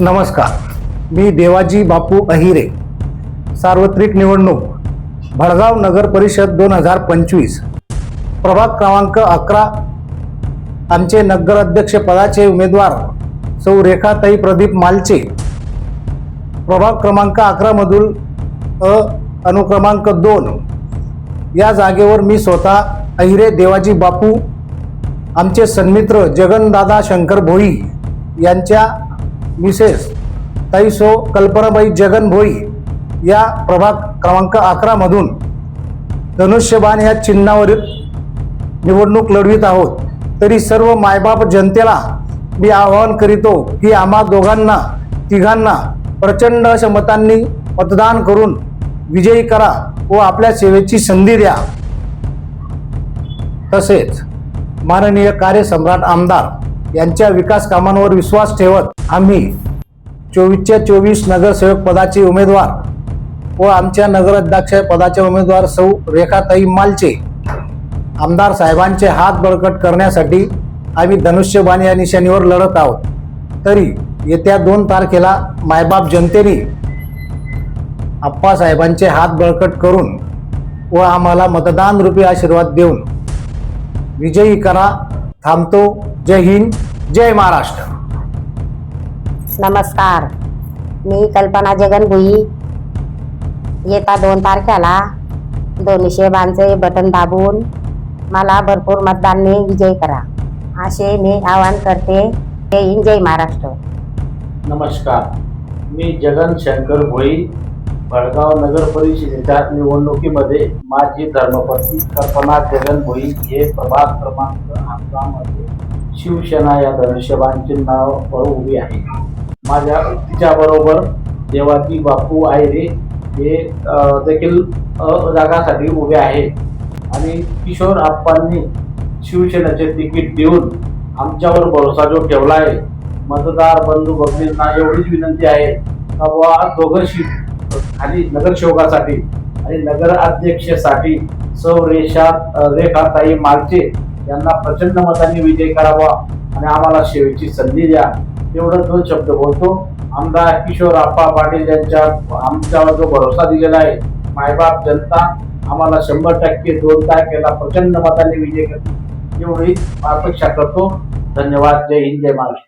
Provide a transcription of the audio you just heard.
नमस्कार. मी देवाजी बापू अहिरे. सार्वत्रिक निवडणूक भडगाव नगर परिषद दोन हजार पंचवीस. प्रभाग क्रमांक अकरा. आमचे नगराध्यक्ष पदाचे उमेदवार सौ रेखाताई प्रदीप मालचे. प्रभाग क्रमांक अकरामधून अ अनुक्रमांक दोन. या जागेवर मी स्वतः अहिरे देवाजी बापू आमचे सन्मित्र जगनदादा शंकर भोई यांच्या मिसेस ताईसो कल्पनाबाई जगन भोई या प्रभाग क्रमांक अकरामधून धनुष्यबाण या चिन्हावरील निवडणूक लढवित आहोत. तरी सर्व मायबाप जनतेला मी आवाहन करीतो की आम्हा दोघांना तिघांना प्रचंड अशा मतांनी मतदान करून विजयी करा व आपल्या सेवेची संधी द्या. तसेच माननीय कार्यसम्राट आमदार यांच्या विकास कामांवर विश्वास ठेवत आम्ही चोवीसच्या चोवीस नगरसेवक पदाचे उमेदवार व आमच्या नगराध्यक्ष पदाचे उमेदवार सौ रेखाताई मालचे. आमदार साहेबांचे हात बळकट करण्यासाठी आम्ही धनुष्यबाण या निशाणीवर लढत आहोत. तरी येत्या दोन तारखेला मायबाप जनतेने आप्पासाहेबांचे हात बळकट करून व आम्हाला मतदान रूपी आशीर्वाद देऊन विजयी करा थांबतो. जय हिंद जय महाराष्ट्र. नमस्कार. मी कल्पना जगन भुई येता दोन तारखेला दोनशे बांचे बटन दाबून मला भरपूर मतदानने विजय करा. असे मी आवाहन करते. जय हिंद जय महाराष्ट्र. नमस्कार. मी जगन शंकर भोई. भडगाव नगर परिषदेच्या निवडणुकीमध्ये माजी धर्मपत्नी कल्पना जगन भोई हे प्रभाग क्रमांक अकरामध्ये शिवसेना या धनुष्यबाण चिन्हावर उभी आहे माझ्या तिच्याबरोबर देवाची बापू आयरे हे देखील जागासाठी उभे आहेत. आणि किशोर आप्पांनी शिवसेनेचे तिकीट देऊन आमच्यावर भरोसा जो ठेवला आहे मतदार बंधू भगिनींना एवढीच विनंती आहे. का बुवा शिव आणि नगरसेवकासाठी आणि नगर अध्यक्षसाठी सौ रेषा रेखाताई मालचे यांना प्रचंड मतांनी विजय करावा आणि आम्हाला सेवेची संधी द्या. एवढं दोन शब्द बोलतो. आमदार किशोर आप्पा पाटील यांच्या आमच्यावर जो भरोसा दिलेला आहे मायबाप जनता आम्हाला शंभर टक्के दोन तारखेला प्रचंड मतांनी विजय करते. एवढी अपेक्षा करतो. धन्यवाद. जय हिंद जय महाराष्ट्र.